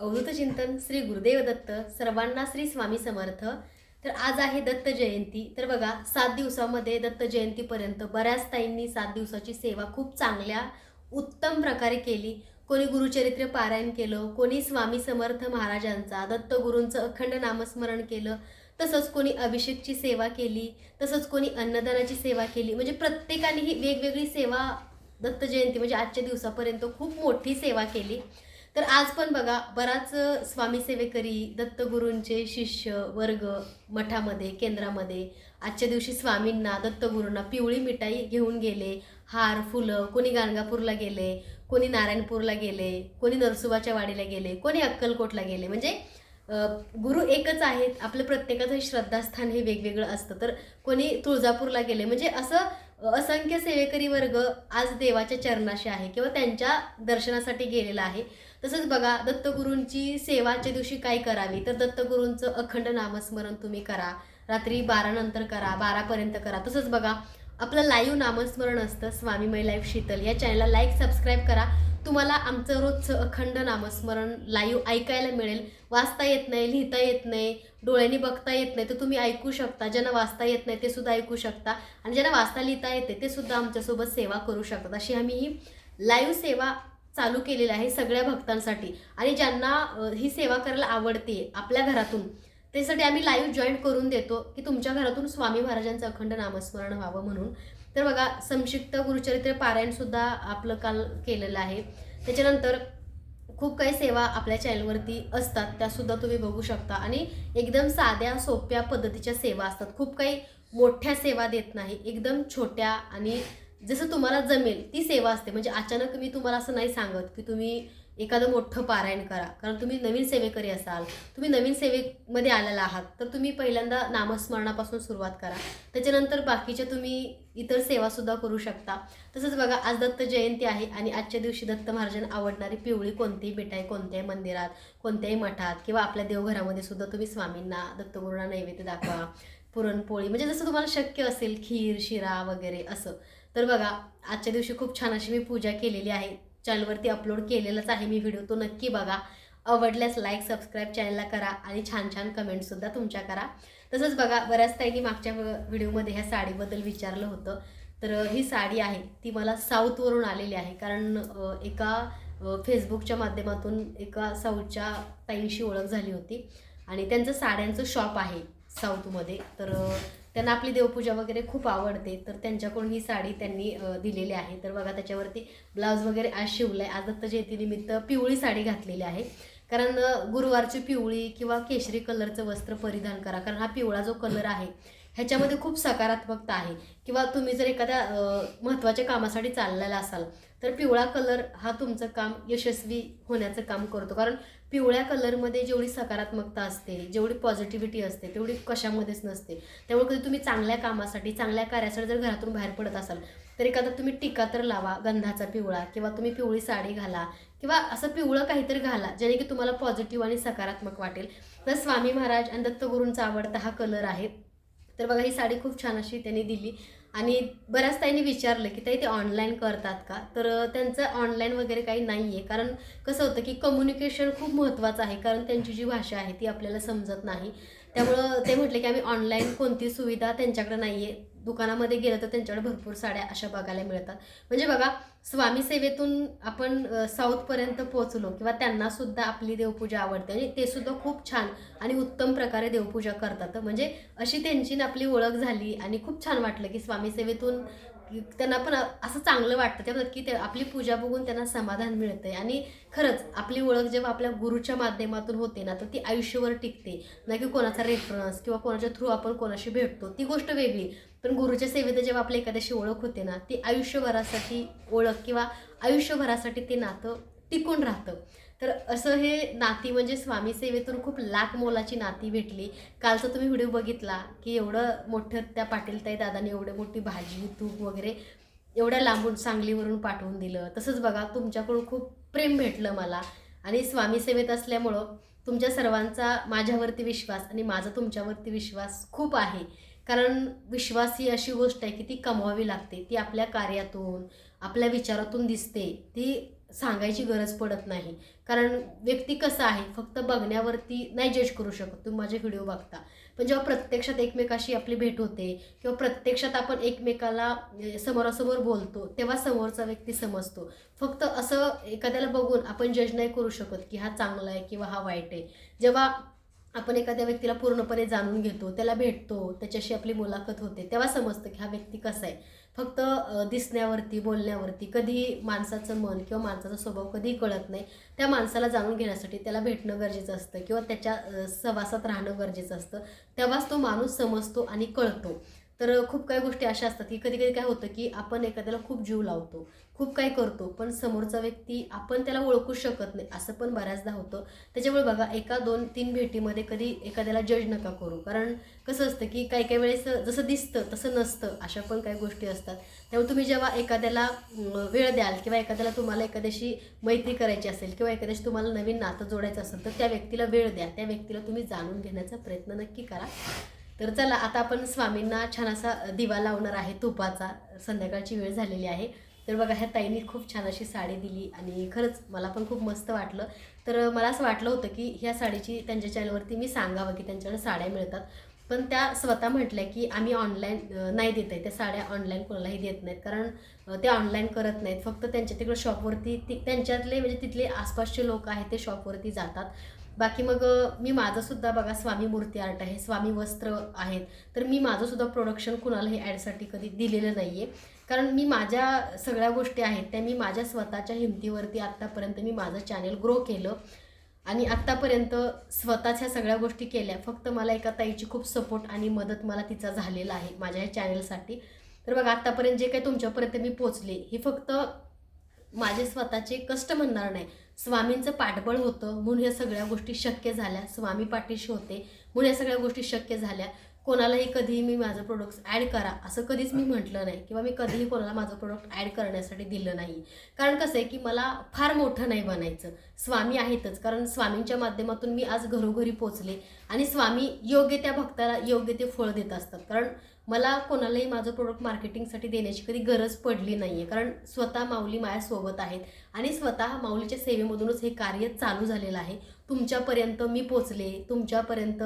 अवधूत चिंतन श्री गुरुदेव दत्त सर्वांना श्री स्वामी समर्थ. तर आज आहे दत्त जयंती. तर बघा सात दिवसामध्ये दत्त जयंतीपर्यंत बऱ्याच ताईंनी सात दिवसाची सेवा खूप चांगल्या उत्तम प्रकारे केली. कोणी गुरुचरित्र पारायण केलं कोणी स्वामी समर्थ महाराजांचा दत्तगुरूंचं अखंड नामस्मरण केलं तसंच कोणी अभिषेकची सेवा केली तसंच कोणी अन्नदानाची सेवा केली. म्हणजे प्रत्येकाने ही वेगवेगळी सेवा दत्त जयंती म्हणजे आजच्या दिवसापर्यंत खूप मोठी सेवा केली. तर आज पण बघा बराच स्वामी सेवेकरी दत्तगुरूंचे शिष्य वर्ग मठामध्ये केंद्रामध्ये आजच्या दिवशी स्वामींना दत्तगुरूंना पिवळी मिठाई घेऊन गेले. हार फुलं कोणी गाणगापूरला गेले कोणी नारायणपूरला गेले कोणी नरसुबाच्या वाडीला गेले कोणी अक्कलकोटला गेले. म्हणजे गुरु एकच आहेत. आपलं प्रत्येकाचं श्रद्धास्थान हे वेगवेगळं असतं. तर कोणी तुळजापूरला गेले म्हणजे असं असंख्य सेवेकरी वर्ग आज देवाच्या चरणाशी आहे किंवा त्यांच्या दर्शनासाठी गेलेला आहे. तसंच बघा दत्तगुरूंची सेवाच्या दिवशी काय करावी? तर दत्तगुरूंचं अखंड नामस्मरण तुम्ही करा. रात्री बारा नंतर करा बारापर्यंत करा. तसंच बघा आपलं लाईव्ह नामस्मरण असतं स्वामीमय लाईव्ह शीतल. या चॅनलला लाईक सबस्क्राईब करा. तुम्हाला आमचं रोजचं अखंड नामस्मरण लाईव्ह ऐकायला मिळेल. वाचता येत नाही लिहिता येत नाही डोळ्यांनी बघता येत नाही तर तुम्ही ऐकू शकता. ज्यांना वाचता येत नाही ते सुद्धा ऐकू शकता. आणि ज्यांना वाचता लिहिता येते ते सुद्धा आमच्यासोबत सेवा करू शकतात. अशी आम्ही ही लाईव्ह सेवा चालू केलेलं आहे सगळ्या भक्तांसाठी. आणि ज्यांना ही सेवा करायला आवडते आपल्या घरातून त्यासाठी आम्ही लाईव्ह जॉईन करून देतो की तुमच्या घरातून स्वामी महाराजांचं अखंड नामस्मरण व्हावं म्हणून. तर बघा संक्षिप्त गुरुचरित्र पारायणसुद्धा आपलं काल केलेलं आहे. त्याच्यानंतर खूप काही सेवा आपल्या चॅनलवरती असतात त्यासुद्धा तुम्ही बघू शकता. आणि एकदम साध्या सोप्या पद्धतीच्या सेवा असतात. खूप काही मोठ्या सेवा देत नाही एकदम छोट्या आणि जसं तुम्हाला जमेल ती सेवा असते. म्हणजे अचानक मी तुम्हाला असं नाही सांगत की तुम्ही एखादं मोठं पारायण करा. कारण तुम्ही नवीन सेवेकरी असाल तुम्ही नवीन सेवेमध्ये आलेला आहात तर तुम्ही पहिल्यांदा नामस्मरणापासून सुरुवात करा. त्याच्यानंतर बाकीच्या तुम्ही इतर सेवासुद्धा करू शकता. तसंच बघा आज दत्त जयंती आहे आणि आजच्या दिवशी दत्त महाराजांना आवडणारी पिवळी कोणतीही मिठाई कोणत्याही मंदिरात कोणत्याही मठात किंवा आपल्या देवघरामध्ये सुद्धा तुम्ही स्वामींना दत्तगुरूंना नैवेद्य दाखवा पुरणपोळी. म्हणजे जसं तुम्हाला शक्य असेल खीर शिरा वगैरे असं. तर बघा आजच्या दिवशी खूप छान अशी मी पूजा केलेली आहे. चॅनलवरती अपलोड केलेलाच आहे मी व्हिडिओ तो नक्की बघा. आवडल्यास लाईक सबस्क्राईब चॅनलला करा आणि छान छान कमेंटसुद्धा तुमच्या करा. तसंच बघा बऱ्याच ताईंनी मागच्या व्हिडिओमध्ये ह्या साडीबद्दल विचारलं होतं. तर ही साडी आहे ती मला साऊथवरून आलेली आहे. कारण एका फेसबुकच्या माध्यमातून एका साऊथच्या ताईंशी ओळख झाली होती. आणि त्यांचं साड्यांचं शॉप आहे साऊथमध्ये तर त्यांना आपली देवपूजा वगैरे खूप आवडते तर त्यांच्याकडून ही साडी त्यांनी दिलेली आहे. तर बघा त्याच्यावरती ब्लाऊज वगैरे आज शिवलं आहे आज दत्त जयंतीनिमित्त पिवळी साडी घातलेली आहे. कारण गुरुवारची पिवळी किंवा केशरी कलरचं वस्त्र परिधान करा. कारण हा पिवळा जो कलर आहे ह्याच्यामध्ये खूप सकारात्मकता आहे. किंवा तुम्ही जर एखाद्या महत्त्वाच्या कामासाठी चाललेला असाल तर पिवळा कलर हा तुमचं काम यशस्वी होण्याचं काम करतो. कारण पिवळ्या कलरमध्ये जेवढी सकारात्मकता असते जेवढी पॉझिटिव्हिटी असते तेवढी कशामध्येच नसते. त्यामुळे कधी तुम्ही चांगल्या कामासाठी चांगल्या कार्यासाठी जर घरातून बाहेर पडत असाल तर एखादा तुम्ही टीका तर लावा गंधाचा पिवळा किंवा तुम्ही पिवळी साडी घाला किंवा असं पिवळं काहीतरी घाला ज्याने की तुम्हाला पॉझिटिव्ह आणि सकारात्मक वाटेल. तर स्वामी महाराज आणि दत्तगुरूंचा आवडता हा कलर आहे तर बघा ही साडी खूप छान अशी त्यांनी दिली. आणि बऱ्याच ताईंनी विचारलं की ताई ते ऑनलाईन करतात का? तर त्यांचं ऑनलाईन वगैरे काही नाही आहे कारण कसं होतं की कम्युनिकेशन खूप महत्त्वाचं आहे. कारण त्यांची जी भाषा आहे ती आपल्याला समजत नाही. त्यामुळं ते म्हटले की आम्ही ऑनलाईन कोणती सुविधा त्यांच्याकडे नाही आहे दुकानामध्ये गेलं तर त्यांच्याकडे भरपूर साड्या अशा बघायला मिळतात. म्हणजे बघा स्वामी सेवेतून आपण साऊथपर्यंत पोहोचलो किंवा त्यांना सुद्धा आपली देवपूजा आवडते आणि ते सुद्धा खूप छान आणि उत्तम प्रकारे देवपूजा करतात. म्हणजे अशी त्यांची आपली ओळख झाली आणि खूप छान वाटलं की स्वामी सेवेतून त्यांना पण असं चांगलं वाटतं. त्या की ते आपली पूजा बघून त्यांना समाधान मिळतंय. आणि खरंच आपली ओळख जेव्हा आपल्या गुरुच्या माध्यमातून होते ना तर ती आयुष्यभर टिकते. ना की कोणाचा रेफरन्स किंवा कोणाच्या थ्रू आपण कोणाशी भेटतो ती गोष्ट वेगळी. पण गुरुच्या सेवेत जेव्हा आपल्या एखाद्याशी ओळख होते ना ती आयुष्यभरासाठी ओळख किंवा आयुष्यभरासाठी ते नातं टिकून राहतं. तर असं हे नाती म्हणजे स्वामी सेवेतून खूप लाख मोलाची नाती भेटली. कालचा तुम्ही व्हिडिओ बघितला की एवढं मोठं त्या पाटीलताई दादाने एवढी मोठी भाजी तूप वगैरे एवढ्या लांबून सांगलीवरून पाठवून दिलं. तसंच बघा तुमच्याकडून खूप प्रेम भेटलं मला. आणि स्वामी सेवेत असल्यामुळं तुमच्या सर्वांचा माझ्यावरती विश्वास आणि माझा तुमच्यावरती विश्वास खूप आहे. कारण विश्वास ही अशी गोष्ट आहे की ती कमवावी लागते ती आपल्या कार्यातून आपल्या विचारातून दिसते. ती सांगायची गरज पडत नाही. कारण व्यक्ती कसा आहे फक्त बघण्यावरती नाही जज करू शकत. तुम्ही माझे व्हिडिओ बघता. पण जेव्हा प्रत्यक्षात एकमेकाशी आपली भेट होते किंवा प्रत्यक्षात आपण एकमेकाला समोरासमोर बोलतो तेव्हा समोरचा व्यक्ती समजतो. फक्त असं एखाद्याला बघून आपण जज नाही करू शकत की हा चांगला आहे किंवा हा वाईट आहे. जेव्हा आपण एखाद्या व्यक्तीला पूर्णपणे जाणून घेतो त्याला भेटतो त्याच्याशी आपली मुलाखत होते तेव्हा समजतं की हा व्यक्ती कसा आहे. फक्त दिसण्यावरती बोलण्यावरती कधी माणसाचं मन किंवा माणसाचा स्वभाव कधीही कळत नाही त्या माणसाला जाणून घेण्यासाठी त्याला भेटणं गरजेचं असतं किंवा त्याच्या सहवासात राहणं गरजेचं असतं. तेव्हाच तो माणूस समजतो आणि कळतो. तर खूप काही गोष्टी अशा असतात की कधी कधी काय होतं की आपण एखाद्याला खूप जीव लावतो. खूप काही करतो पण समोरचा व्यक्ती आपण त्याला ओळखू शकत नाही असं पण बऱ्याचदा होतं. त्याच्यामुळे बघा एका दोन तीन भेटीमध्ये कधी एखाद्याला जज नका करू. कारण कसं असतं की काही काही वेळेस जसं दिसतं तसं नसतं अशा पण काही गोष्टी असतात. त्यामुळे तुम्ही जेव्हा एखाद्याला वेळ द्याल किंवा एखाद्याला तुम्हाला एखाद्याशी मैत्री करायची असेल किंवा एखाद्याशी तुम्हाला नवीन नातं जोडायचं असेल तर त्या व्यक्तीला वेळ द्या. त्या व्यक्तीला तुम्ही जाणून घेण्याचा प्रयत्न नक्की करा. तर चला आता आपण स्वामींना छान असा दिवा लावणार आहे तुपाचा. संध्याकाळची वेळ झालेली आहे. तर बघा ह्या ताईंनी खूप छान अशी साडी दिली आणि खरंच मला पण खूप मस्त वाटलं. तर मला असं वाटलं होतं की ह्या साडीची त्यांच्या चॅनलवरती मी सांगावं की त्यांच्याकडे साड्या मिळतात. पण त्या स्वतः म्हटल्या की आम्ही ऑनलाईन नाही देत आहे. त्या साड्या ऑनलाईन कोणालाही देत नाहीत. कारण ते ऑनलाईन करत नाहीत. फक्त त्यांच्या तिकडे शॉपवरती ती त्यांच्यातले म्हणजे तिथले आसपासचे लोक आहेत ते शॉपवरती जातात. बाकी मग मी माझंसुद्धा बघा स्वामी मूर्ती आर्ट आहे स्वामी वस्त्र आहेत. तर मी माझंसुद्धा प्रोडक्शन कुणालाही ॲडसाठी कधी दिलेलं नाही आहे कारण मी माझ्या सगळ्या गोष्टी आहेत त्या मी माझ्या स्वतःच्या हिमतीवरती आत्तापर्यंत मी माझं चॅनल ग्रो केलं. आणि आत्तापर्यंत स्वतःच ह्या सगळ्या गोष्टी केल्या. फक्त मला एका ताईची खूप सपोर्ट आणि मदत मला तिचा झालेला आहे माझ्या ह्या चॅनलसाठी तर बघा आत्तापर्यंत जे काही तुमच्यापर्यंत मी पोचले हे फक्त माझे स्वतःचे कष्ट म्हणणार नाही. स्वामींचं पाठबळ होतं म्हणून या सगळ्या गोष्टी शक्य झाल्या. स्वामी पाठीशी होते म्हणून या सगळ्या गोष्टी शक्य झाल्या. कोणालाही कधीही मी माझं प्रोडक्ट्स ॲड करा. असं कधीच मी म्हटलं नाही. किंवा मी कधीही कोणाला माझं प्रोडक्ट ॲड करण्यासाठी दिलं नाही. कारण कसं आहे की मला फार मोठं नाही बनायचं. स्वामी आहेतच. कारण स्वामींच्या माध्यमातून मी आज घरोघरी पोचले. आणि स्वामी योग्य त्या भक्ताला योग्य ते फळ देत असतात. कारण मला कोणालाही माझं प्रोडक्ट मार्केटिंगसाठी देण्याची कधी गरज पडली नाही आहे कारण स्वतः माऊली माझ्यासोबत आहेत आणि स्वतः माऊलीच्या सेवेमधूनच हे कार्य चालू झालेलं आहे. तुमच्यापर्यंत मी पोचले तुमच्यापर्यंत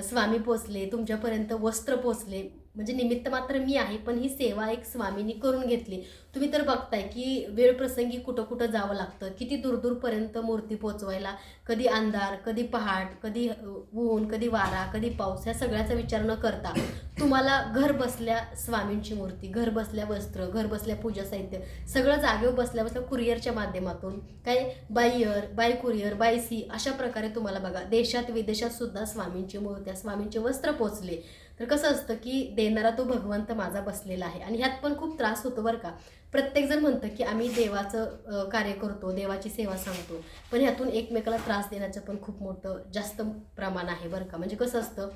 स्वामी पोचले तुमच्यापर्यंत वस्त्र पोचले. म्हणजे निमित्त मात्र मी आहे पण ही सेवा एक स्वामींनी करून घेतली. तुम्ही तर बघताय की वेळ प्रसंगी कुठं कुठं जावं लागतं. किती दूरदूरपर्यंत मूर्ती पोचवायला कधी अंधार कधी पहाट कधी ऊन कधी वारा कधी पाऊस ह्या सगळ्याचा विचार न करता तुम्हाला घर बसल्या स्वामींची मूर्ती घर बसल्या वस्त्र घर बसल्या पूजा साहित्य सगळं जागेवर बसल्या बसल्या कुरिअरच्या माध्यमातून काय by air by courier by sea अशा प्रकारे तुम्हाला बघा देशात विदेशात सुद्धा स्वामींची मूर्त्या स्वामींचे वस्त्र पोचले तर कसं असतं की देणारा तो भगवंत माझा बसलेला आहे. आणि ह्यात पण खूप त्रास होतो बरं का. प्रत्येकजण म्हणतं की आम्ही देवाचं कार्य करतो देवाची सेवा सांगतो. पण ह्यातून एकमेकाला त्रास देण्याचं पण खूप मोठं जास्त प्रमाण आहे बरं का. म्हणजे कसं असतं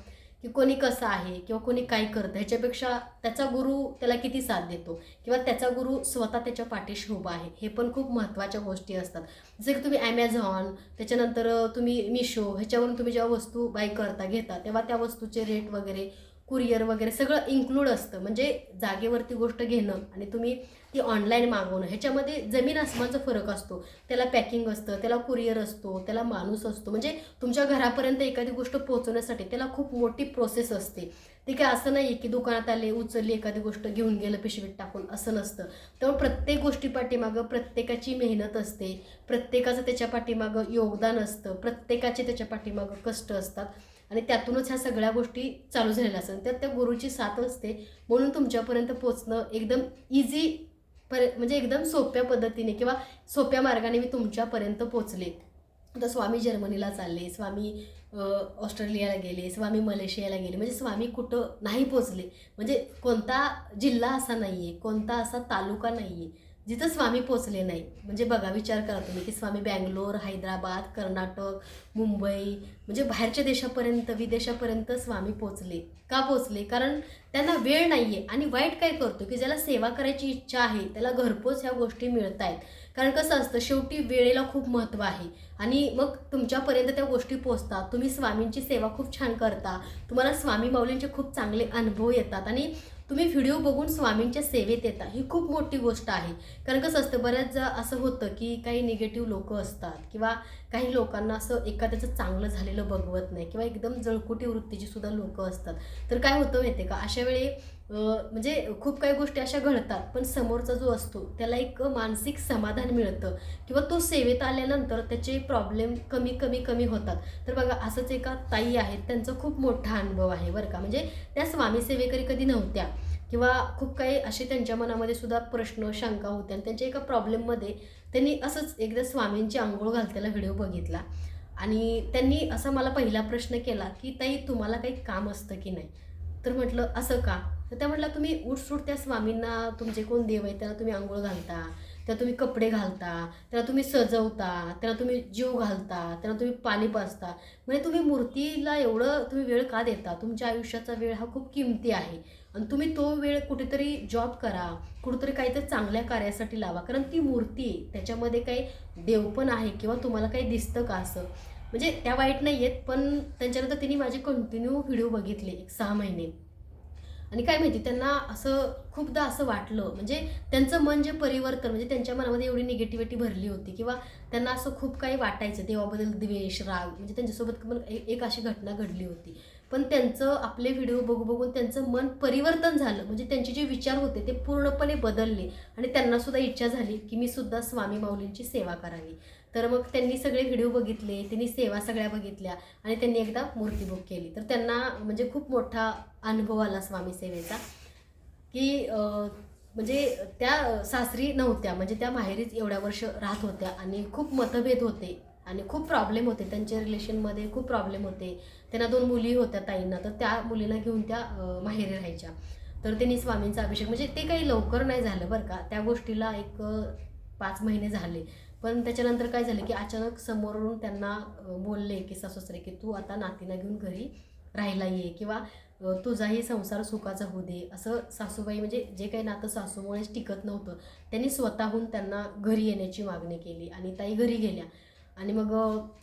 की कोणी कसं आहे किंवा कोणी काय करतं ह्याच्यापेक्षा त्याचा गुरु त्याला किती साथ देतो? किंवा त्याचा गुरु स्वतः त्याच्या पाठीशी उभा आहे हे पण खूप महत्त्वाच्या गोष्टी असतात. जसं की तुम्ही ॲमेझॉन त्याच्यानंतर तुम्ही मिशो ह्याच्यावरून तुम्ही जेव्हा वस्तू बाय करता घेता तेव्हा त्या वस्तूचे रेट वगैरे कुरिअर वगैरे सगळं इन्क्लूड असतं. म्हणजे जागेवरती गोष्ट घेणं आणि तुम्ही ती ऑनलाईन मागवणं ह्याच्यामध्ये जमीन आसमानचा फरक असतो. त्याला पॅकिंग असतं त्याला कुरिअर असतो त्याला माणूस असतो. म्हणजे तुमच्या घरापर्यंत एखादी गोष्ट पोहोचवण्यासाठी त्याला खूप मोठी प्रोसेस असते. ते काय असं नाही की दुकानात आले उचलली एखादी गोष्ट घेऊन गेलं पिशवीत टाकून असं नसतं. त्यामुळे प्रत्येक गोष्टी पाठीमागं प्रत्येकाची मेहनत असते. प्रत्येकाचं त्याच्या पाठीमागं योगदान असतं. प्रत्येकाचे त्याच्या पाठीमागं कष्ट असतात. आणि त्यातूनच ह्या सगळ्या गोष्टी चालू झालेल्या असतात. त्यात त्या गुरुची साथ असते म्हणून तुमच्यापर्यंत पोचणं एकदम इझी पर म्हणजे एकदम सोप्या पद्धतीने किंवा सोप्या मार्गाने मी तुमच्यापर्यंत पोचले आता स्वामी जर्मनीला चालले स्वामी ऑस्ट्रेलियाला गेले स्वामी मलेशियाला गेले म्हणजे स्वामी कुठं नाही पोचले म्हणजे कोणता जिल्हा असा नाही आहे कोणता असा तालुका नाही आहे जिथं स्वामी पोचले नाही. म्हणजे बघा विचार करा तुम्ही की स्वामी बँगलोर हैदराबाद कर्नाटक मुंबई म्हणजे बाहेरच्या देशापर्यंत विदेशापर्यंत स्वामी पोचले का पोचले कारण त्यांना वेळ नाही आहे आणि वाईट काय करतो की ज्याला सेवा करायची इच्छा आहे त्याला घरपोच ह्या गोष्टी मिळत आहेत. कारण कसं असतं शेवटी वेळेला खूप महत्त्व आहे. आणि मग तुमच्यापर्यंत त्या गोष्टी पोचतात तुम्ही स्वामींची सेवा खूप छान करता. तुम्हाला स्वामी माऊलींचे खूप चांगले अनुभव येतात. आणि तुम्ही व्हिडिओ बघून स्वामींच्या सेवेत येता. ही खूप मोठी गोष्ट आहे. कारण कसं असतं बऱ्याचदा असं होतं की काही निगेटिव्ह लोक असतात किंवा काही लोकांना असं एखाद्याचं चांगलं झालेलं बघवत नाही किंवा एकदम जळकुटी वृत्तीची सुद्धा लोक असतात. तर काय होतं माहिती आहे का? अशा वेळी म्हणजे खूप काही गोष्टी अशा घडतात पण समोरचा जो असतो त्याला एक मानसिक समाधान मिळतं. किंवा तो सेवेत आल्यानंतर त्याचे प्रॉब्लेम कमी कमी कमी होतात. तर बघा असंच एका ताई आहेत त्यांचा खूप मोठा अनुभव आहे बरं का. म्हणजे त्या स्वामी सेवेकरी कधी नव्हत्या. किंवा खूप काही असे त्यांच्या मनामध्ये सुद्धा प्रश्न शंका होत्या. आणि त्यांच्या एका प्रॉब्लेममध्ये त्यांनी असंच एकदा स्वामींची आंघोळ घालतेला व्हिडिओ बघितला. आणि त्यांनी असा मला पहिला प्रश्न केला की ताई तुम्हाला काही काम असतं की नाही? तर म्हटलं असं का? तर त्या म्हटलं तुम्ही उठसूट त्या स्वामींना तुमचे कोण देव आहे त्याला तुम्ही आंघोळ घालता त्याला तुम्ही कपडे घालता त्याला तुम्ही सजवता त्याला तुम्ही जीव घालता त्याला तुम्ही पाणी पाजता. म्हणजे तुम्ही मूर्तीला एवढं तुम्ही वेळ का देता? तुमच्या आयुष्याचा वेळ हा खूप किमती आहे. आणि तुम्ही तो वेळ कुठेतरी जॉब करा कुठेतरी काहीतरी चांगल्या कार्यासाठी लावा. कारण ती मूर्ती त्याच्यामध्ये काही देव पण आहे किंवा तुम्हाला काही दिसतं का असं? म्हणजे त्या वाईट नाही आहेत पण त्यांच्यानंतर तिने माझे कंटिन्यू व्हिडिओ बघितले एक सहा महिने. आणि काय माहिती त्यांना असं खूपदा असं वाटलं. म्हणजे त्यांचं मन जे परिवर्तन म्हणजे त्यांच्या मनामध्ये एवढी निगेटिव्हिटी भरली होती किंवा त्यांना असं खूप काही वाटायचं देवाबद्दल द्वेष राग म्हणजे त्यांच्यासोबत पण एक अशी घटना घडली होती. पण त्यांचं आपले व्हिडिओ बघू बघून त्यांचं मन परिवर्तन झालं. म्हणजे त्यांचे जे विचार होते ते पूर्णपणे बदलले आणि त्यांनासुद्धा इच्छा झाली की मी सुद्धा स्वामी माऊलींची सेवा करावी. तर मग त्यांनी सगळे व्हिडिओ बघितले त्यांनी सेवा सगळ्या बघितल्या आणि त्यांनी एकदा मूर्ती बुक केली. तर त्यांना म्हणजे खूप मोठा अनुभव आला स्वामी सेवेचा की म्हणजे त्या सासरी नव्हत्या. म्हणजे त्या माहेरीच एवढ्या वर्ष राहत होत्या आणि खूप मतभेद होते आणि खूप प्रॉब्लेम होते. त्यांच्या रिलेशनमध्ये खूप प्रॉब्लेम होते. त्यांना दोन मुली होत्या ताईंना. तर त्या मुलींना घेऊन त्या माहेरी राहायच्या. तर त्यांनी स्वामींचा अभिषेक म्हणजे ते काही लवकर नाही झालं बरं का. त्या गोष्टीला एक पाच महिने झाले. पण त्याच्यानंतर काय झालं की अचानक समोरून त्यांना बोलले की सासूसरे की तू आता नातीना घेऊन घरी राहायला ये किंवा तुझाही संसार सुखाचा होऊ दे. असं सासूबाई म्हणजे जे काही नातं सासूमुळेच टिकत नव्हतं त्यांनी स्वतःहून त्यांना घरी येण्याची मागणी केली आणि ताई घरी गेल्या. आणि मग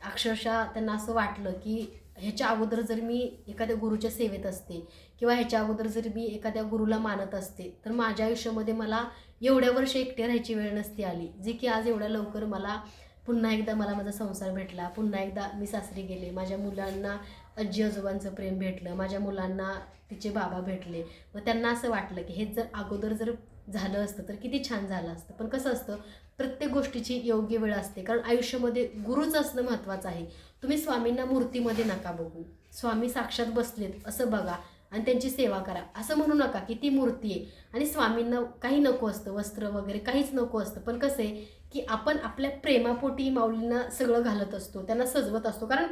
अक्षरशः त्यांना असं वाटलं की ह्याच्या अगोदर जर मी एखाद्या गुरुच्या सेवेत असते किंवा ह्याच्या अगोदर जर मी एखाद्या गुरुला मानत असते तर माझ्या आयुष्यामध्ये मला एवढ्या वर्ष एकटे राहायची वेळ नसती आली. जी की आज एवढ्या लवकर मला पुन्हा एकदा मला माझा संसार भेटला. पुन्हा एकदा मी सासरी गेले. माझ्या मुलांना आजी आजोबांचं प्रेम भेटलं. माझ्या मुलांना तिचे बाबा भेटले. मग त्यांना असं वाटलं की हे जर अगोदर जर झालं असतं तर किती छान झालं असतं. पण कसं असतं प्रत्येक गोष्टीची योग्य वेळ असते. कारण आयुष्यामध्ये गुरुच असणं महत्त्वाचं आहे. तुम्ही स्वामींना मूर्तीमध्ये नका बघू. स्वामी साक्षात बसलेत असं बघा. आणि त्यांची सेवा करा. असं म्हणू नका की ती मूर्ती आहे. आणि स्वामींना काही नको असतं वस्त्र वगैरे काहीच नको असतं. पण कसं आहे की आपण आपल्या प्रेमापोटी माऊलींना सगळं घालत असतो त्यांना सजवत असतो. कारण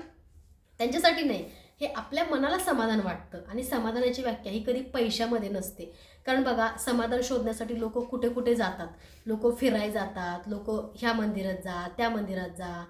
त्यांच्यासाठी नाही हे आपल्या मनाला समाधान वाटतं. आणि समाधानाची व्याख्या ही कधी पैशामध्ये नसते. कारण बघा समाधान शोधण्यासाठी लोक कुठे कुठे जातात. लोक फिराय जातात लोक ह्या मंदिरात जा त्या मंदिरात जा.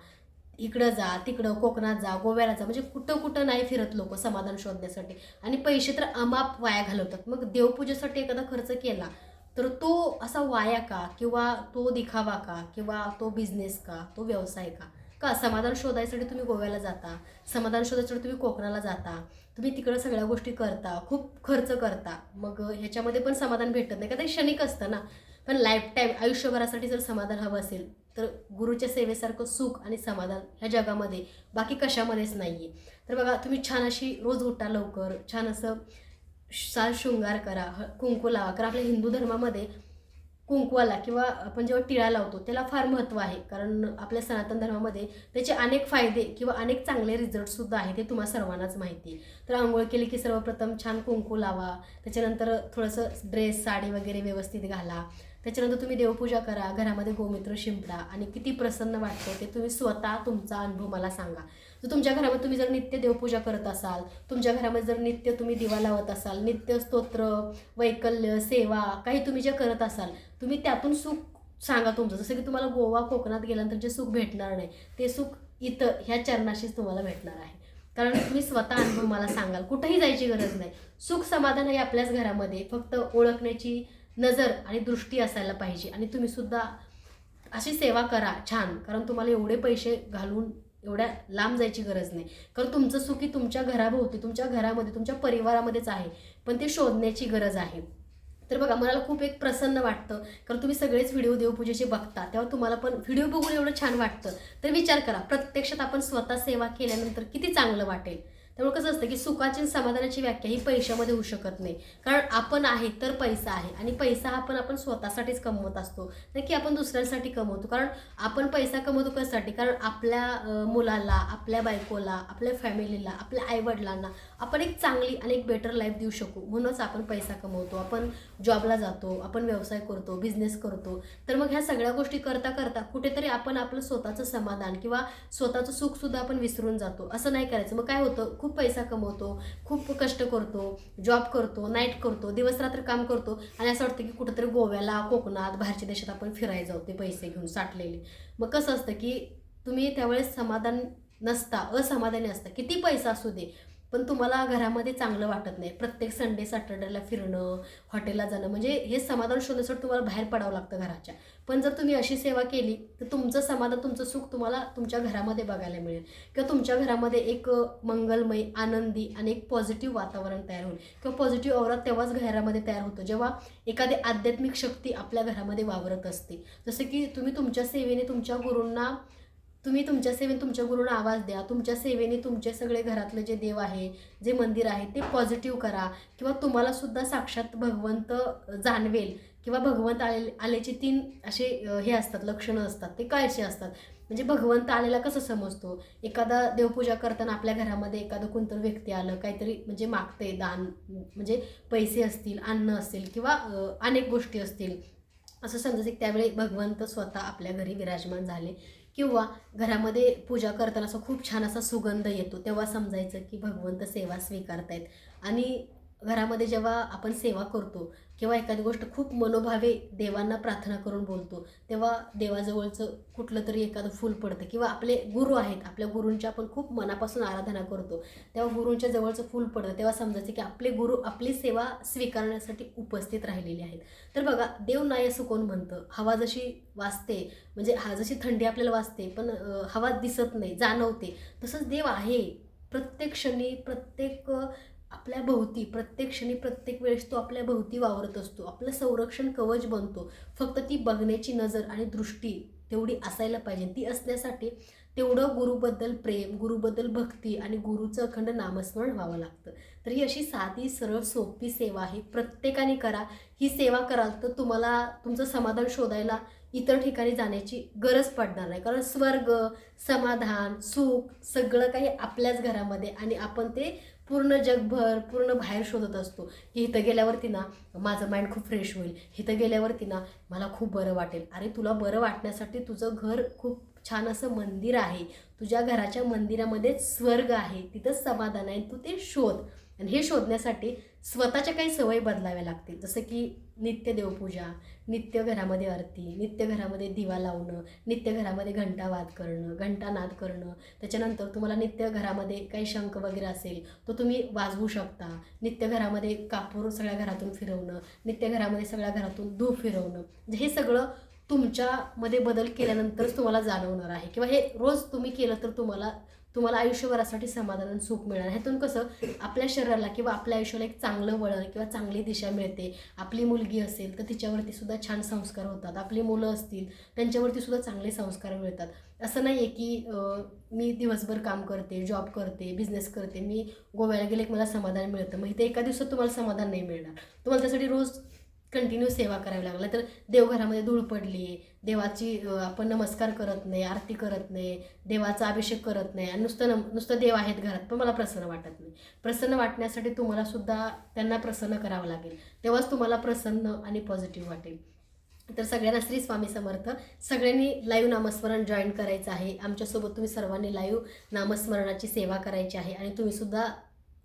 इकडं जा तिकडं कोकणात जा गोव्याला जा म्हणजे कुठं कुठं नाही फिरत लोक समाधान शोधण्यासाठी. आणि पैसे तर अमाप वाया घालवतात. मग देवपूजेसाठी एखादा खर्च केला तर तो असा वाया का? किंवा तो दिखावा का? किंवा तो बिझनेस का? तो व्यवसाय का? का समाधान शोधायसाठी तुम्ही गोव्याला जाता? समाधान शोधायसाठी तुम्ही कोकणाला जाता? तुम्ही तिकडं सगळ्या गोष्टी करता खूप खर्च करता. मग ह्याच्यामध्ये पण समाधान भेटत नाही. का ते क्षणिक असतं ना? पण लाईफ टाईम आयुष्यभरासाठी जर समाधान हवं असेल तर गुरुच्या सेवेसारखं सुख आणि समाधान ह्या जगामध्ये बाकी कशामध्येच नाही आहे तर बघा तुम्ही छान अशी रोज उठा लवकर छान असं साल शृंगार करा कुंकू लावा. कारण आपल्या हिंदू धर्मामध्ये कुंकवाला किंवा आपण जेव्हा टिळा लावतो त्याला फार महत्त्व आहे. कारण आपल्या सनातन धर्मामध्ये त्याचे अनेक फायदे किंवा अनेक चांगले रिझल्टसुद्धा आहेत ते तुम्हाला सर्वांनाच माहिती आहे. तर आंघोळ केली की सर्वप्रथम छान कुंकू लावा त्याच्यानंतर थोडंसं ड्रेस साडी वगैरे व्यवस्थित घाला त्याच्यानंतर तुम्ही देवपूजा करा घरामध्ये गोमित्र शिंपडा आणि किती प्रसन्न वाटतं ते तुम्ही स्वतः तुमचा अनुभव मला सांगा. जर तुमच्या घरामध्ये तुम्ही जर नित्य देवपूजा करत असाल तुमच्या घरामध्ये जर नित्य तुम्ही दिवा लावत असाल नित्य स्तोत्र वैकल्य सेवा काही तुम्ही जे करत असाल तुम्ही त्यातून सुख सांगा तुमचं. जसं की तुम्हाला गोवा कोकणात गेल्यानंतर जे सुख भेटणार नाही ते सुख इथं ह्या चरणाशीच तुम्हाला भेटणार आहे. कारण तुम्ही स्वतः अनुभव मला सांगाल कुठंही जायची गरज नाही. सुख समाधान हे आपल्याच घरामध्ये फक्त ओळखण्याची नजर आणि दृष्टी असायला पाहिजे. आणि तुम्ही सुद्धा अशी सेवा करा छान कारण तुम्हाला एवढे पैसे घालून एवढ्या लांब जायची गरज नाही. कारण तुमचं सुखी तुमच्या घराभोवती तुमच्या घरामध्ये तुमच्या परिवारामध्येच आहे. पण ते शोधण्याची गरज आहे. तर बघा मला खूप एक प्रसन्न वाटतं. कारण तुम्ही सगळेच व्हिडिओ देवपूजेचे बघता तेव्हा तुम्हाला पण व्हिडिओ बघून एवढं छान वाटतं. तर विचार करा प्रत्यक्षात आपण स्वतः सेवा केल्यानंतर किती चांगलं वाटेल? त्यामुळे कसं असतं की सुखाची समाधानाची व्याख्या ही पैशामध्ये होऊ शकत नाही. कारण आपण आहे तर पैसा आहे. आणि पैसा हा पण आपण स्वतःसाठीच कमवत असतो. नाही की आपण दुसऱ्यांसाठी कमवतो. कारण आपण पैसा कमवतो कशासाठी? कारण आपल्या मुलाला आपल्या बायकोला आपल्या फॅमिलीला आपल्या आईवडिलांना आपण एक चांगली आणि एक बेटर लाईफ देऊ शकू. म्हणूनच आपण पैसा कमवतो. आपण जॉबला जातो आपण व्यवसाय करतो बिझनेस करतो. तर मग ह्या सगळ्या गोष्टी करता करता कुठेतरी आपण आपलं स्वतःचं समाधान किंवा स्वतःचं सुखसुद्धा आपण विसरून जातो. असं नाही करायचं. मग काय होतं? खूप खूप पैसा कमवतो खूप कष्ट करतो जॉब करतो नाईट करतो दिवस रात्र काम करतो आणि असं वाटतं की कुठंतरी गोव्याला कोकणात बाहेरच्या देशात आपण फिरायला जाऊ ते पैसे घेऊन साठलेले. मग कसं असतं की तुम्ही त्यावेळेस समाधान नसता असमाधानी असता. किती पैसा असू दे पण तुम्हाला घरामध्ये चांगलं वाटत नाही. प्रत्येक संडे सॅटर्डेला फिरणं हॉटेलला जाणं म्हणजे हे समाधान शोधण्यासाठी तुम्हाला बाहेर पडावं लागतं घराच्या. पण जर तुम्ही अशी सेवा केली तर तुमचं समाधान तुमचं सुख तुम्हाला तुमच्या घरामध्ये बघायला मिळेल. किंवा तुमच्या घरामध्ये एक मंगलमय आनंदी आणि एक पॉझिटिव्ह वातावरण तयार होईल. किंवा पॉझिटिव्ह औरा तेव्हाच घरामध्ये तयार होतो जेव्हा एखादी आध्यात्मिक शक्ती आपल्या घरामध्ये वावरत असते. जसं की तुम्ही तुमच्या सेवेने तुमच्या गुरूंना तुम्ही तुमच्या सेवेने तुमच्या गुरूंना आवाज द्या. तुमच्या सेवेने तुमचे सगळे घरातले जे देव आहे जे मंदिर आहे ते पॉझिटिव्ह करा. किंवा तुम्हाला सुद्धा साक्षात भगवंत जाणवेल. किंवा भगवंत आले आल्याचे तीन असे हे असतात लक्षणं असतात. ते कायचे असतात. म्हणजे भगवंत आलेला कसं समजतो? एखादा देवपूजा करताना आपल्या घरामध्ये एखादं कोणतं व्यक्ती आलं काहीतरी म्हणजे मागते दान म्हणजे पैसे असतील अन्न असेल किंवा अनेक गोष्टी असतील. असं समजायचं की त्यावेळी भगवंत स्वतः आपल्या घरी विराजमान झाले. किंवा घरामध्ये पूजा करताना असं खूप छान असा सुगंध येतो तेव्हा समजायचं की भगवंत सेवा स्वीकारतायत. आणि घरामध्ये जेव्हा आपण सेवा करतो किंवा एखादी गोष्ट खूप मनोभावे देवांना प्रार्थना करून बोलतो तेव्हा देवाजवळचं कुठलं तरी एखादं फूल पडतं किंवा आपले गुरु आहेत आपल्या गुरूंच्या आपण खूप मनापासून आराधना करतो तेव्हा गुरूंच्या जवळचं फूल पडतं तेव्हा समजायचं की आपले गुरु आपली सेवा स्वीकारण्यासाठी उपस्थित राहिलेले आहेत. तर बघा देव नाही असं कोण म्हणतं? हवा जशी वाजते म्हणजे हा जशी थंडी आपल्याला वाजते पण हवा दिसत नाही जाणवते तसंच देव आहे. प्रत्येक क्षणी प्रत्येक आपल्या भोवती प्रत्येक क्षणी प्रत्येक वेळेस तो आपल्या भोवती वावरत असतो. आपलं संरक्षण कवच बनतो. फक्त ती बघण्याची नजर आणि दृष्टी तेवढी असायला पाहिजे. ती असण्यासाठी तेवढं गुरुबद्दल प्रेम गुरुबद्दल भक्ती आणि गुरुचं अखंड नामस्मरण व्हावं लागतं. तर ही अशी साधी सरळ सोपी सेवा आहे. प्रत्येकाने करा. ही सेवा कराल तर तुम्हाला तुमचं समाधान शोधायला इतर ठिकाणी जाण्याची गरज पडणार नाही. कारण स्वर्ग समाधान सुख सगळं काही आपल्याच घरामध्ये आणि आपण ते पूर्ण जगभर पूर्ण बाहेर शोधत असतो की इथं गेल्यावरती ना माझं माइंड खूप फ्रेश होईल. इथं गेल्यावरती ना मला खूप बरं वाटेल. अरे तुला बरं वाटण्यासाठी तुझं घर खूप छान असं मंदिर आहे. तुझ्या घराच्या मंदिरामध्येच स्वर्ग आहे. तिथंच समाधान आहे. तू ते शोध. आणि हे शोधण्यासाठी स्वतःच्या काही सवयी बदलाव्या लागतील. जसं की नित्य देवपूजा नित्य घरामध्ये आरती नित्य घरामध्ये दिवा लावणं नित्य घरामध्ये घंटावाद करणं घंटानाद करणं. त्याच्यानंतर तुम्हाला नित्य घरामध्ये काही शंख वगैरे असेल तो तुम्ही वाजवू शकता. नित्य घरामध्ये कापूर सगळ्या घरातून फिरवणं नित्य घरामध्ये सगळ्या घरातून धूप फिरवणं. म्हणजे हे सगळं तुमच्यामध्ये बदल केल्यानंतरच तुम्हाला जाणवणार आहे. किंवा हे रोज तुम्ही केलं तर तुम्हाला तुम्हाला आयुष्यभरासाठी समाधान सुख मिळणार. ह्यातून कसं आपल्या शरीराला किंवा आपल्या आयुष्याला एक चांगलं वळण किंवा चांगली दिशा मिळते. आपली मुलगी असेल तर तिच्यावरती सुद्धा छान संस्कार होतात. आपली मुलं असतील त्यांच्यावरती सुद्धा चांगले संस्कार मिळतात. असं नाही आहे की मी दिवसभर काम करते जॉब करते बिझनेस करते मी गोव्याला गेले की मला समाधान मिळतं. मग इथे एका दिवसात तुम्हाला समाधान नाही मिळणार. तुम्हाला त्यासाठी रोज कंटिन्यू सेवा करावी लागला तर देवघरामध्ये धूळ पडली देवाची आपण नमस्कार करत नाही आरती करत नाही देवाचा अभिषेक करत नाही आणि नुसतं नम नुसतं देव आहेत घरात. पण मला प्रसन्न वाटत नाही. प्रसन्न वाटण्यासाठी तुम्हाला सुद्धा त्यांना प्रसन्न करावं लागेल. तेव्हाच तुम्हाला प्रसन्न आणि पॉझिटिव्ह वाटेल. तर सगळ्यांना श्री स्वामी समर्थ. सगळ्यांनी लाईव्ह नामस्मरण जॉईन करायचं आहे. आमच्यासोबत तुम्ही सर्वांनी लाईव्ह नामस्मरणाची सेवा करायची आहे. आणि तुम्हीसुद्धा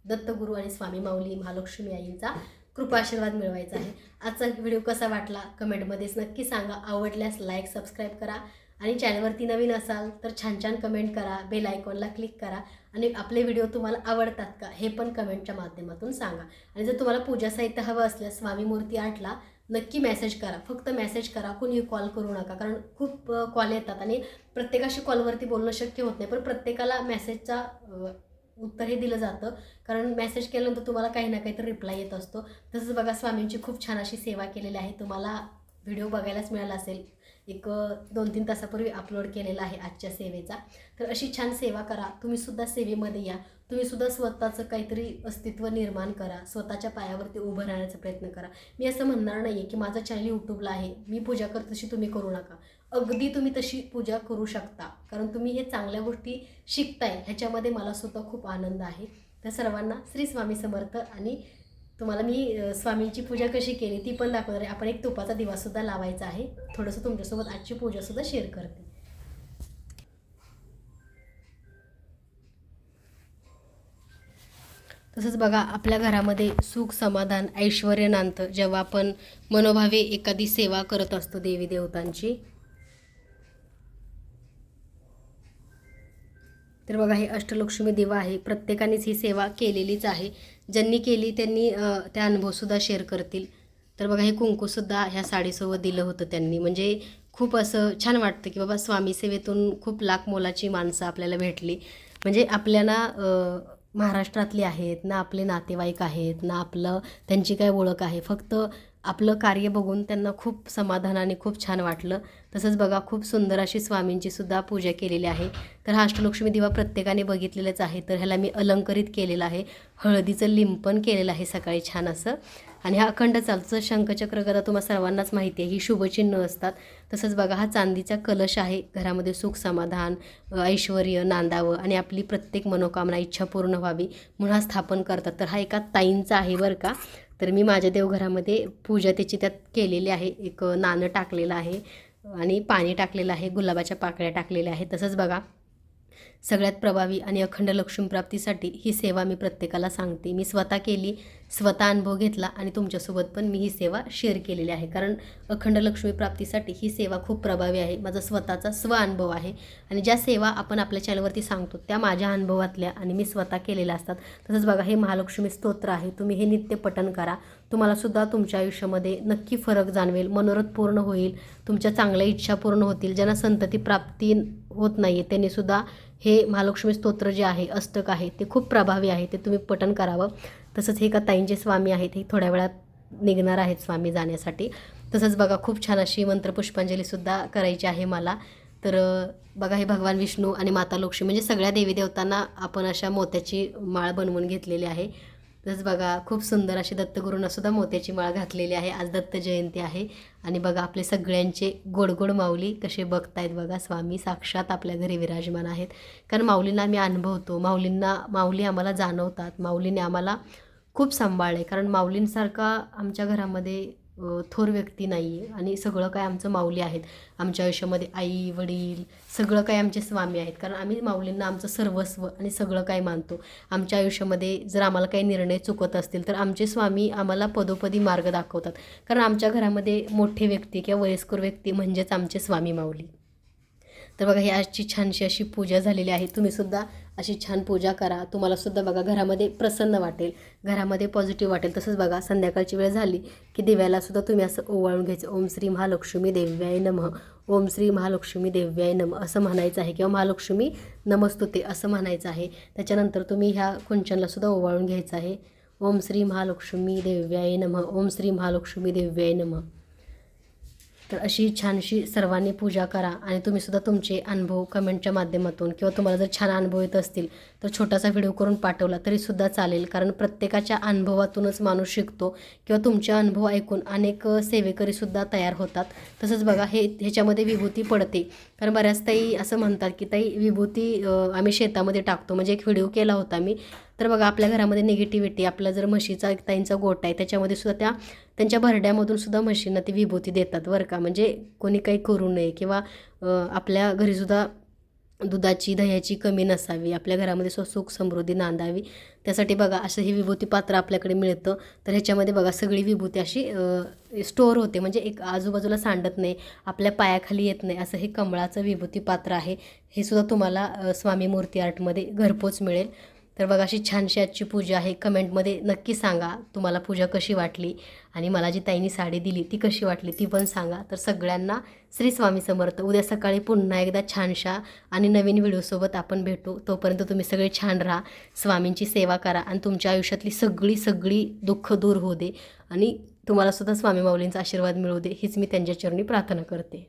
दत्तगुरू आणि स्वामी माऊली महालक्ष्मी आईंचा कृपा आशीर्वाद मिळवायचा आहे. आजचा व्हिडिओ कसा वाटला कमेंटमध्येच नक्की सांगा. आवडल्यास लाईक सबस्क्राईब करा आणि चॅनलवरती नवीन असाल तर छान छान कमेंट करा बेल आयकॉनला क्लिक करा आणि आपले व्हिडिओ तुम्हाला आवडतात का हे पण कमेंटच्या माध्यमातून सांगा. आणि जर तुम्हाला पूजा साहित्य हवं असल्यास स्वामी मूर्ती आर्टला नक्की मेसेज करा. फक्त मेसेज करा कोणी कॉल करू नका. कारण खूप कॉल येतात आणि प्रत्येकाशी कॉलवरती बोलणं शक्य होत नाही. पण प्रत्येकाला मेसेजचा उत्तर हे दिलं जातं. कारण मेसेज केल्यानंतर तुम्हाला काही ना काहीतरी रिप्लाय येत असतो. तसंच बघा स्वामींची खूप छान अशी सेवा केलेली आहे. तुम्हाला व्हिडिओ बघायलाच मिळाला असेल. एक दोन तीन तासापूर्वी अपलोड केलेला आहे आजच्या सेवेचा. तर अशी छान सेवा करा. तुम्हीसुद्धा सेवेमध्ये या. तुम्हीसुद्धा स्वतःचं काहीतरी अस्तित्व निर्माण करा. स्वतःच्या पायावरती उभं राहण्याचा प्रयत्न करा. मी असं म्हणणार नाही आहे की माझं चॅनल यूट्यूबला आहे. मी पूजा करत तशी तुम्ही करू नका. अगदी तुम्ही तशी पूजा करू शकता. कारण तुम्ही हे चांगल्या गोष्टी शिकताय ह्याच्यामध्ये मला सुद्धा खूप आनंद आहे. तर सर्वांना श्री स्वामी समर्थ आणि तुम्हाला मी स्वामींची पूजा कशी केली ती पण दाखवणार आहे. आपण एक तुपाचा दिवासुद्धा लावायचा आहे. थोडंसं तुमच्यासोबत आजची पूजासुद्धा शेअर करते. तसंच बघा आपल्या घरामध्ये सुख समाधान ऐश्वर नांदतं जेव्हा आपण मनोभावे एखादी सेवा करत असतो देवी देवतांची तर बघा हे अष्टलक्ष्मी दिवा आहे. प्रत्येकानेच ही सेवा केलेलीच आहे. ज्यांनी केली त्यांनी त्या अनुभवसुद्धा शेअर करतील. तर बघा हे कुंकूसुद्धा ह्या साडीसोबत दिलं होतं त्यांनी. म्हणजे खूप असं छान वाटतं की बाबा स्वामी सेवेतून खूप लाख मोलाची माणसं आपल्याला भेटली. म्हणजे आपल्याला महाराष्ट्रातली आहेत ना आपले नातेवाईक आहेत ना आपलं त्यांची काय ओळख आहे. फक्त आपलं कार्य बघून त्यांना खूप समाधानाने खूप छान वाटलं. तसंच बघा खूप सुंदर अशी स्वामींची सुद्धा पूजा केलेली आहे. तर हा अष्टलक्ष्मी दिवा प्रत्येकाने बघितलेलाच आहे. तर ह्याला मी अलंकरित केलेलं आहे. हळदीचं लिंपण केलेलं आहे सकाळी छान असं. आणि हा अखंड चालतं शंखचक्र गदा तुम्हाला सर्वांनाच माहिती आहे. ही शुभचिन्ह असतात. तसंच बघा हा चांदीचा कलश आहे. घरामध्ये सुख समाधान ऐश्वर नांदावं आणि आपली प्रत्येक मनोकामना इच्छा पूर्ण व्हावी म्हणून हा स्थापन करतात. तर हा एका ताईंचा आहे बरं का. तर मी माझ्या देवघरामध्ये पूजा त्याची त्यात केलेली आहे. एक नाणं टाकलेलं आहे आणि पाणी टाकलेलं आहे गुलाबाच्या पाकळ्या टाकलेल्या आहेत. तसंच बघा सगळ्यात प्रभावी आणि अखंड लक्ष्मीप्राप्तीसाठी ही सेवा मी प्रत्येकाला सांगते. मी स्वतः केली स्वतः अनुभव घेतला आणि तुमच्यासोबत पण मी ही सेवा शेअर केलेली आहे. कारण अखंड लक्ष्मीप्राप्तीसाठी ही सेवा खूप प्रभावी आहे. माझा स्वतःचा स्व अनुभव आहे. आणि ज्या सेवा आपण आपल्या चॅनलवरती सांगतो त्या माझ्या अनुभवातल्या आणि मी स्वतः केलेल्या असतात. तसंच बघा हे महालक्ष्मी स्तोत्र आहे. तुम्ही हे नित्य पठण करा. तुम्हाला सुद्धा तुमच्या आयुष्यामध्ये नक्की फरक जाणवेल मनोरथ पूर्ण होईल तुमच्या चांगल्या इच्छा पूर्ण होतील. ज्यांना संतती प्राप्ती होत नाही आहे त्यांनीसुद्धा हे महालक्ष्मी स्तोत्र जे आहे अष्टक आहे ते खूप प्रभावी आहे ते तुम्ही पठण करावं. तसंच हे का ताईंचे स्वामी आहेत हे थोड्या वेळात निघणार आहेत स्वामी जाण्यासाठी. तसंच बघा खूप छान अशी मंत्रपुष्पांजलीसुद्धा करायची आहे मला. तर बघा हे भगवान विष्णू आणि माता लक्ष्मी म्हणजे सगळ्या देवी देवतांना आपण अशा मोत्याची माळ बनवून घेतलेली आहे. तसंच बघा खूप सुंदर अशी दत्तगुरूंना सुद्धा मोत्याची माळ घातलेली आहे. आज दत्त जयंती आहे. आणि बघा आपले सगळ्यांचे गोड गोड माऊली कसे बघतायत बघा स्वामी साक्षात आपल्या घरी विराजमान आहेत. कारण माऊलींना आम्ही अनुभवतो. माऊलींना माऊली आम्हाला जाणवतात. माऊलीने आम्हाला खूप सांभाळले कारण माऊलींसारखा आमच्या घरामध्ये थोर व्यक्ती नाही आहे आणि सगळं काय आमचं माऊली आहेत. आमच्या आयुष्यामध्ये आई वडील सगळं काय आमचे स्वामी आहेत. कारण आम्ही माऊलींना आमचं सर्वस्व आणि सगळं काय मानतो. आमच्या आयुष्यामध्ये जर आम्हाला काही निर्णय चुकत असतील तर आमचे स्वामी आम्हाला पदोपदी मार्ग दाखवतात. कारण आमच्या घरामध्ये मोठे व्यक्ती किंवा वयस्कर व्यक्ती म्हणजेच आमचे स्वामी माऊली. तर बघा ही आजची छानशी अशी पूजा झालेली आहे. तुम्ही सुद्धा अशी छान पूजा करा. तुम्हाला सुद्धा बघा घरामध्ये प्रसन्न वाटेल. घरामध्ये पॉझिटिव्ह वाटेल. तसंच बघा संध्याकाळची वेळ झाली की दिव्याला सुद्धा तुम्ही असं ओवाळून घ्यायचं. ओम श्री महालक्ष्मी देव्याय नमः. ओम श्री महालक्ष्मी देव्याय नम. असं म्हणायचं आहे किंवा महालक्ष्मी नमस्तुते असं म्हणायचं आहे. त्याच्यानंतर तुम्ही ह्या कुंचनला सुद्धा ओवाळून घ्यायचं आहे. ओम श्री महालक्ष्मी देव्याय नमः. ओम श्री महालक्ष्मी देव्याय नमः. तर अशी छानशी सर्वांनी पूजा करा आणि तुम्ही सुद्धा तुमचे अनुभव कमेंटच्या माध्यमातून किंवा तुम्हाला जर छान अनुभव येत असतील तर छोटासा व्हिडिओ करून पाठवला तरीसुद्धा चालेल. कारण प्रत्येकाच्या अनुभवातूनच माणूस शिकतो किंवा तुमचे अनुभव ऐकून अनेक सेवेकरीसुद्धा तयार होतात. तसंच बघा हे ह्याच्यामध्ये विभूती पडते. कारण बऱ्याच ताई असं म्हणतात की ताई विभूती आम्ही शेतामध्ये टाकतो. म्हणजे एक व्हिडिओ केला होता मी. तर बघा आपल्या घरामध्ये निगेटिव्हिटी आपला जर म्हशीचा एक ताईंचा गोठा आहे त्याच्यामध्ये सुद्धा त्या त्यांच्या भरड्यामधून सुद्धा म्हशींना ती विभूती देतात बरं का. म्हणजे कोणी काही करू नये किंवा आपल्या घरीसुद्धा दुधाची दह्याची कमी नसावी आपल्या घरामध्ये स्व सुख समृद्धी नांदावी. त्यासाठी बघा असं हे विभूती पात्र आपल्याकडे मिळतं. तर ह्याच्यामध्ये बघा सगळी विभूती अशी स्टोअर होते. म्हणजे एक आजूबाजूला सांडत नाही आपल्या पायाखाली येत नाही असं हे कमळाचं विभूती पात्र आहे. हे सुद्धा तुम्हाला स्वामी मूर्ती आर्टमध्ये घरपोच मिळेल. तर बघा अशी छानशी आजची पूजा आहे. कमेंटमध्ये नक्की सांगा तुम्हाला पूजा कशी वाटली आणि मला जी ताईनी साडी दिली ती कशी वाटली ती पण सांगा. तर सगळ्यांना श्री स्वामी समर्थ. उद्या सकाळी पुन्हा एकदा छानशा आणि नवीन व्हिडिओसोबत आपण भेटू. तोपर्यंत तुम्ही सगळे छान राहा स्वामींची सेवा करा आणि तुमच्या आयुष्यातली सगळी सगळी दुःख दूर होऊ दे आणि तुम्हाला सुद्धा स्वामी माऊलींचा आशीर्वाद मिळू दे हीच मी त्यांच्या चरणी प्रार्थना करते.